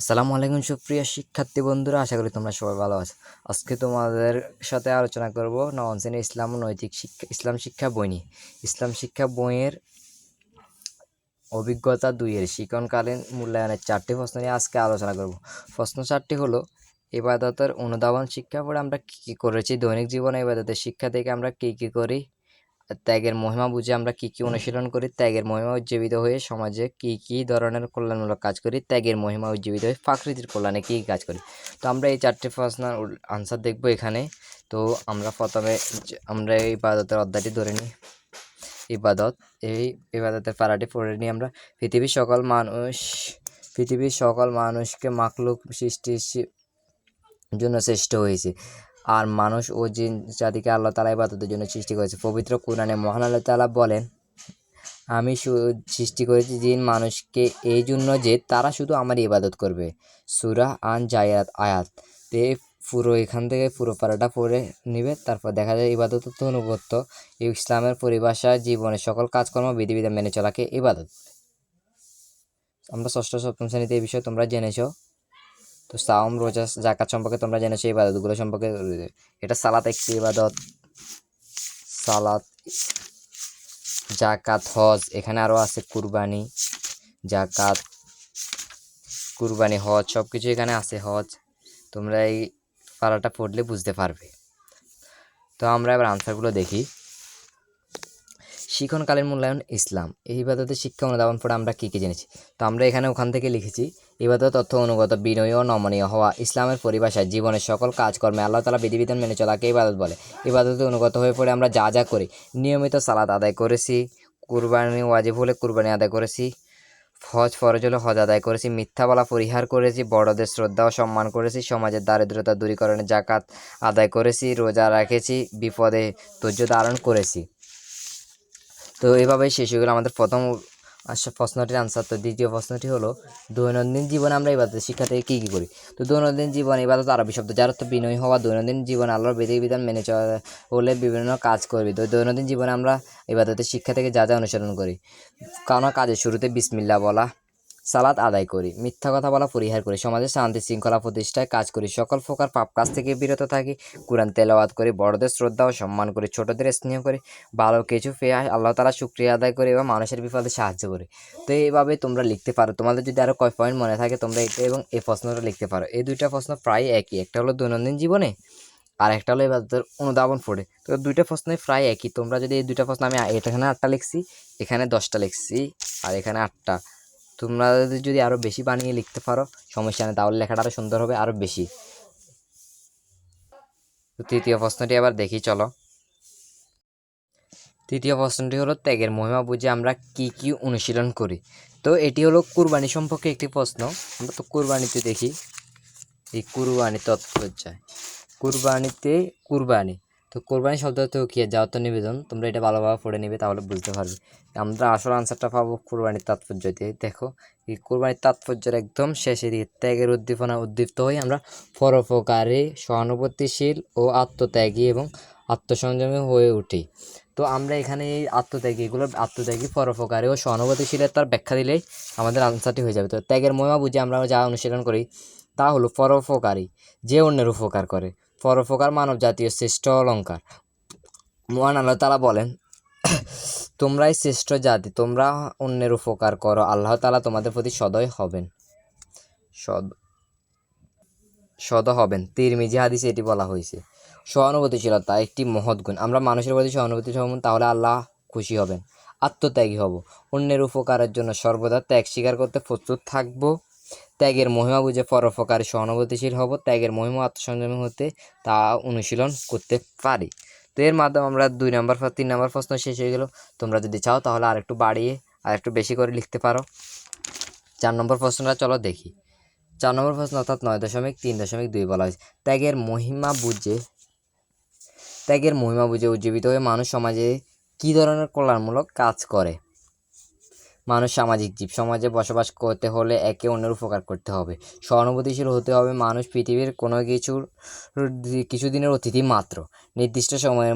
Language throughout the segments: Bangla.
আসসালামু আলাইকুম সুপ্রিয় শিক্ষার্থী বন্ধুরা, আশা করি তোমরা সবাই ভালো আছো। আজকে তোমাদের সাথে আলোচনা করব নবম শ্রেণি ইসলাম নৈতিক শিক্ষা, ইসলাম শিক্ষা বই নিয়ে। ইসলাম শিক্ষা বইয়ের অভিজ্ঞতা দুইয়ের, শিক্ষণকালীন মূল্যায়নের চারটি প্রশ্ন নিয়ে আজকে আলোচনা করব। প্রশ্ন চারটি হলো ইবাদতের অনুধাবন শিক্ষা পড়ে আমরা কী কী করেছি? দৈনিক জীবনে ইবাদতের শিক্ষা থেকে আমরা কী কী করি? ত্যাগের মহিমা বুঝে আমরা কী কী অনুশীলন করি? ত্যাগের মহিমা উজ্জীবিত হয়ে সমাজে কী কী ধরনের কল্যাণমূলক কাজ করি? ত্যাগের মহিমা উজ্জীবিত হয়ে প্রাকৃতির কল্যাণে কী কাজ করি? তো আমরা এই চারটি প্রশ্নের আনসার দেখব এখানে। তো আমরা প্রথমে আমরা এই ইবাদতের অধ্যায়টি ধরে নিই। ইবাদত, এই ইবাদতের পাড়াটি পড়ে নিই আমরা। পৃথিবীর সকল মানুষ, পৃথিবীর সকল মানুষকে মাকলুক সৃষ্টির জন্য শ্রেষ্ঠ হয়েছে। আর মানুষ ও জিন জাতিকে আল্লাহ তালা ইবাদতের জন্য সৃষ্টি করেছে। পবিত্র কোরআনে মহান আল্লাহ তালা বলেন, আমি সৃষ্টি করেছি জিন মানুষকে এই জন্য যে তারা শুধু আমার ইবাদত করবে। সুরা আন জায়াত আয়াত। তে পুরো, এখান থেকে পুরো পাড়াটা পড়ে নিবে, তারপর দেখা যায় ইবাদত তো অনুগত্য ইসলামের পরিভাষা জীবনের সকল কাজকর্ম, বিধিবিধান মেনে চলাকে ইবাদত। আমরা ষষ্ঠ, সপ্তম শ্রেণীতে এই বিষয়ে তোমরা জেনেছো। তো সাওম, রোজা জাকাত সম্পর্কে তোমরা জেনেছো, এই ইবাদতগুলো সম্পর্কে এটা সালাত একটি ইবাদত। সালাত জাকাত হজ, এখানে আরও আছে কুরবানি জাকাত কুরবানি, হজ সব কিছু এখানে আছে, হজ। তোমরা এই পাড়াটা পড়লে বুঝতে পারবে। তো আমরা এবার আনসারগুলো দেখি। শিক্ষণকালীন মূল্যায়ন ইসলাম। এই ইবাদতের শিক্ষা অনুধাবন পড়ে আমরা কী কী জেনেছি? তো আমরা এখানে ওখান থেকে লিখেছি ইবাদত তথ্য অনুগত, বিনয় ও নমনীয় হওয়া, ইসলামের পরিভাষায় জীবনের সকল কাজকর্মে আল্লাহ তালা বিধিবিধান মেনে চলাকে ইবাদত বলে। ইবাদতে অনুগত হয়ে পড়ে আমরা যা যা করি। নিয়মিত সালাদ আদায় করেছি, কুরবানি ওয়াজিব হলে কুরবানি আদায় করেছি, হজ ফরজ হলে হজ আদায় করেছি, মিথ্যা বলা পরিহার করেছি, বড়দের শ্রদ্ধা ও সম্মান করেছি, সমাজের দারিদ্রতা দূরীকরণে জাকাত আদায় করেছি, রোজা রেখেছি, বিপদে ধৈর্য ধারণ করেছি। তো এভাবেই শেষ হয়ে গেলো আমাদের প্রথম প্রশ্নটির আনসার তো দ্বিতীয় প্রশ্নটি হলো, দৈনন্দিন জীবনে আমরা ইবাদত শিক্ষা থেকে কী কী করি? তো দৈনন্দিন জীবনে ইবাদত আরবি শব্দ, যার অর্থ বিনয় হওয়া, দৈনন্দিন জীবনে আলোর বিধি বিধান মেনে চলা বিভিন্ন কাজ করবি। তো দৈনন্দিন জীবনে আমরা ইবাদতের শিক্ষা থেকে যা যা অনুসরণ করি। কারণ কাজের শুরুতে বিসমিল্লা বলা সালাত আদায় করি, মিথ্যা কথা বলা পরিহার করি, সমাজে শান্তি শৃঙ্খলা প্রতিষ্ঠায় কাজ করি, সকল প্রকার পাপ কাজ থেকে বিরত থাকি, কোরআন তেলাওয়াত করি, বড়দের শ্রদ্ধা ও সম্মান করি, ছোটদের স্নেহ করি, ভালো কিছু পেয়ে আল্লাহ তালা শুক্রিয়া আদায় করি এবং মানুষের বিপদে সাহায্য করি। তো এইভাবে তোমরা লিখতে পারো। তোমাদের যদি আরও কয় পয়েন্ট মনে থাকে, তোমরা এটা এবং এই প্রশ্নটা লিখতে পারো। এই দুইটা প্রশ্ন প্রায় একই। একটা হলো দৈনন্দিন জীবনে, আর একটা হলো এবার অনুধাবন পড়ে। তো দুইটা প্রশ্নই প্রায় একই। তোমরা যদি এই দুইটা প্রশ্ন আমি এখানে আটটা লিখছি, এখানে দশটা লিখছি, আর এখানে আটটা। তোমরা যদি আরও বেশি বানিয়ে লিখতে পারো, সমস্যা নেই, তাহলে লেখাটা আরও সুন্দর হবে আরও বেশি। তৃতীয় প্রশ্নটি আবার দেখি, চলো। তৃতীয় প্রশ্নটি হলো, ত্যাগের মহিমা বুঝে আমরা কি কি অনুশীলন করি? তো এটি হলো কুরবানি সম্পর্কে একটি প্রশ্ন। আমরা তো কুরবানিতে দেখি, এই কুরবানি তৎপর্যায় কুরবানিতে কুরবানি। তো কোরবানি শব্দ তো কি যাওয়ার তো নিবেদন। তোমরা এটা ভালোভাবে পড়ে নিবে, তাহলে বুঝতে পারবে। আমরা আসল আনসারটা পাবো কোরবানির তাৎপর্যতে। দেখো, এই কোরবানির তাৎপর্যের একদম শেষে দিকে ত্যাগের উদ্দীপনা উদ্দীপ্ত হয়ে আমরা পরোপকারী সহানুভূতিশীল ও আত্মত্যাগী এবং আত্মসংযমী হয়ে উঠি। তো আমরা এখানে এই আত্মত্যাগী এগুলো, আত্মত্যাগী, পরোপকারী ও সহানুভূতিশীলতার ব্যাখ্যা দিলেই আমাদের আনসারটি হয়ে যাবে। তো ত্যাগের মহিমা বুঝে আমরা যা অনুশীলন করি, তা হলো পরোপকারী, যে অন্যের উপকার করে। পরোপকার মানব জাতীয় শ্রেষ্ঠ অলঙ্কার মহান আল্লাহ তালা বলেন, তোমরাই শ্রেষ্ঠ জাতি, তোমরা অন্যের উপকার করো, আল্লাহ তালা তোমাদের প্রতি সদয় হবেন। সদ সদ হবেন। তিরমিজি হাদিসে এটি বলা হয়েছে। সহানুভূতিশীলতা একটি মহৎ গুণ। আমরা মানুষের প্রতি সহানুভূতিশীল হব, তাহলে আল্লাহ খুশি হবেন। আত্মত্যাগী হব। অন্যের উপকারের জন্য সর্বদা ত্যাগ স্বীকার করতে প্রস্তুত থাকব। ত্যাগের মহিমা বুঝে পরোপকারী সহানুভূতিশীল হব। ত্যাগের মহিমা আত্মসংযমী হতে তা অনুশীলন করতে পারি। তো এর মাধ্যমে আমরা দুই নম্বর তিন নম্বর প্রশ্ন শেষ হয়ে গেল। তোমরা যদি চাও তাহলে আর একটু বাড়িয়ে আর একটু বেশি করে লিখতে পারো। চার নম্বর প্রশ্নটা চলো দেখি। চার নম্বর প্রশ্ন অর্থাৎ নয় দশমিক তিন দশমিক দুই বলা হয়েছে। ত্যাগের মহিমা বুঝে, ত্যাগের মহিমা বুঝে উজ্জীবিত হয়ে মানুষ সমাজে কী ধরনের কল্যাণমূলক কাজ করে? মানুষ সামাজিক জীব। সমাজে বসবাস করতে হলে একে অন্যের উপকার করতে হবে। সহানুভূতিশীল হতে হবে মানুষ পৃথিবীর কোনো কিছুর কিছু কিছুদিনের অতিথি মাত্র। নির্দিষ্ট সময়ের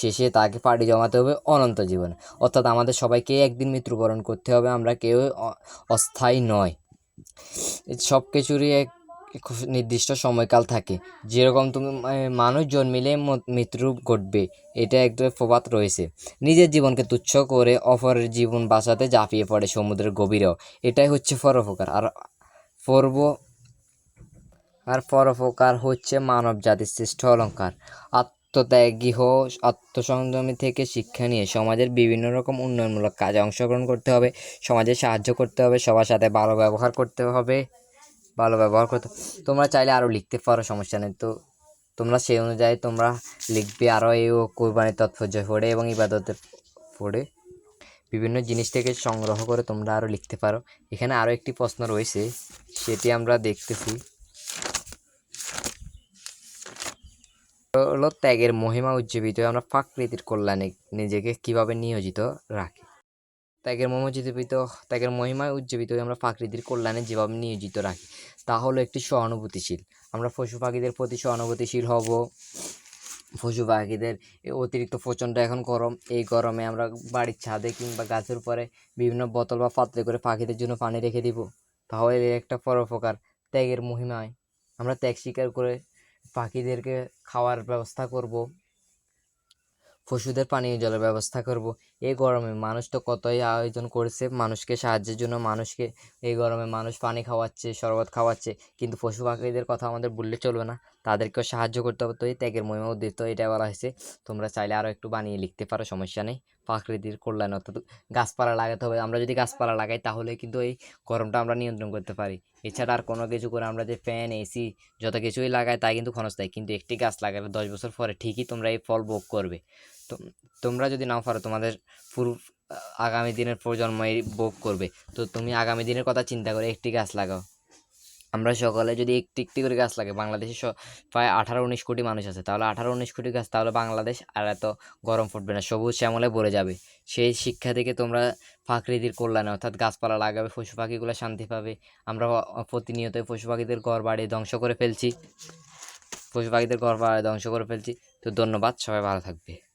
শেষে তাকে পাড়ি জমাতে হবে অনন্ত জীবনে। অর্থাৎ আমাদের সবাইকে একদিন মৃত্যুবরণ করতে হবে, আমরা কেউ অস্থায়ী নয়। সব কিছুরই এক নির্দিষ্ট সময়কাল থাকে। যেরকম তুমি মানুষ জন্মিলে মৃত্যু ঘটবে, এটা একটা প্রবাদ রয়েছে। নিজের জীবনকে তুচ্ছ করে অপরের জীবন বাঁচাতে ঝাঁপিয়ে পড়ে সমুদ্রের গভীরেও। এটাই হচ্ছে পরোপকার। আর পর্ব, আর পরোপকার হচ্ছে মানব জাতির শ্রেষ্ঠ অলঙ্কার আত্মত্যাগী হো আত্মসংযমী থেকে শিক্ষা নিয়ে সমাজের বিভিন্ন রকম উন্নয়নমূলক কাজে অংশগ্রহণ করতে হবে। সমাজে সাহায্য করতে হবে, সবার সাথে ভালো ব্যবহার করতে হবে। ভালো ব্যবহার করতে। তোমরা চাইলে আরও লিখতে পারো, সমস্যা নেই। তো তোমরা সেই অনুযায়ী তোমরা লিখবে আরও এই কোরবানির তৎপর্য পড়ে এবং ইবাদতের পড়ে। বিভিন্ন জিনিস থেকে সংগ্রহ করে তোমরা আরও লিখতে পারো। এখানে আরও একটি প্রশ্ন রয়েছে, সেটি আমরা দেখতেছি। হলো ত্যাগের মহিমা উজ্জীবিত, আমরা প্রাকৃতির কল্যাণে নিজেকে কীভাবে নিয়োজিত রাখি? ত্যাগের মহিমা উজ্জীবিত, ত্যাগের মহিমায় উজ্জীবিত হয়ে আমরা প্রাকৃতির কল্যাণে যেভাবে নিয়োজিত রাখি তা হলো একটি সহানুভূতিশীল। আমরা পশু পাখিদের প্রতি সহানুভূতিশীল হব। পশু পাখিদের অতিরিক্ত প্রচণ্ড এখন গরম। এই গরমে আমরা বাড়ির ছাদে কিংবা গাছের উপরে বিভিন্ন বোতল বা পাত্রে করে পাখিদের জন্য পানি রেখে দিব। তাহলে একটা পরোপকার, ত্যাগের মহিমায়। আমরা ত্যাগ স্বীকার করে পাখিদেরকে খাওয়ার ব্যবস্থা করব। পশুদের পানীয় জলের ব্যবস্থা করব। এই গরমে মানুষ তো কতই আয়োজন করেছে, মানুষকে সাহায্যের জন্য মানুষকে এই গরমে মানুষ পানি খাওয়াচ্ছে, শরবত খাওয়াচ্ছে, কিন্তু পশু পাখিদের কথা আমাদের বললে চলবে না, তাদেরকেও সাহায্য করতে হবে। তো এই ত্যাগের মহিমা উদ্দেশ্য এটা বলা হয়েছে, তোমরা চাইলে আরও একটু বানিয়ে লিখতে পারো, সমস্যা নেই। প্রাকৃতির কল্যাণ অর্থাৎ গাছপালা লাগাতে হবে, আমরা যদি গাছপালা লাগাই তাহলে কিন্তু এই গরমটা আমরা নিয়ন্ত্রণ করতে পারি। এছাড়া আর কোনো কিছু করে আমরা যে ফ্যান এসি যত কিছুই লাগাই তাই কিন্তু ক্ষণস্থায়ী, কিন্তু একটি গাছ লাগালে দশ বছর পরে ঠিকই তোমরা এই ফল ভোগ করবে। তোমরা যদি নাও পারো, তোমাদের পুরো আগামী দিনের প্রজন্ম ভোগ করবে। তো তুমি আগামী দিনের কথা চিন্তা করে একটি গাছ লাগাও। আমরা সকলে যদি একটি একটি করে গাছ লাগে বাংলাদেশে প্রায় আঠারো উনিশ কোটি মানুষ আছে। তাহলে আঠারো উনিশ কোটি গাছ, তাহলে বাংলাদেশ আর এত গরম ফুটবে না। সবুজ শ্যামলে ভরে যাবে। সেই শিক্ষা থেকে তোমরা প্রাকৃতির কল্যাণে, অর্থাৎ গাছপালা লাগাবে, পশু পাখিগুলো শান্তি পাবে। আমরা অ- প্রতিনিয়ত পশু পাখিদের ঘর বাড়ি ধ্বংস করে ফেলছি। পশু পাখিদের ঘর বাড়ি ধ্বংস করে ফেলছি। তো ধন্যবাদ, সবাই ভালো থাকবে।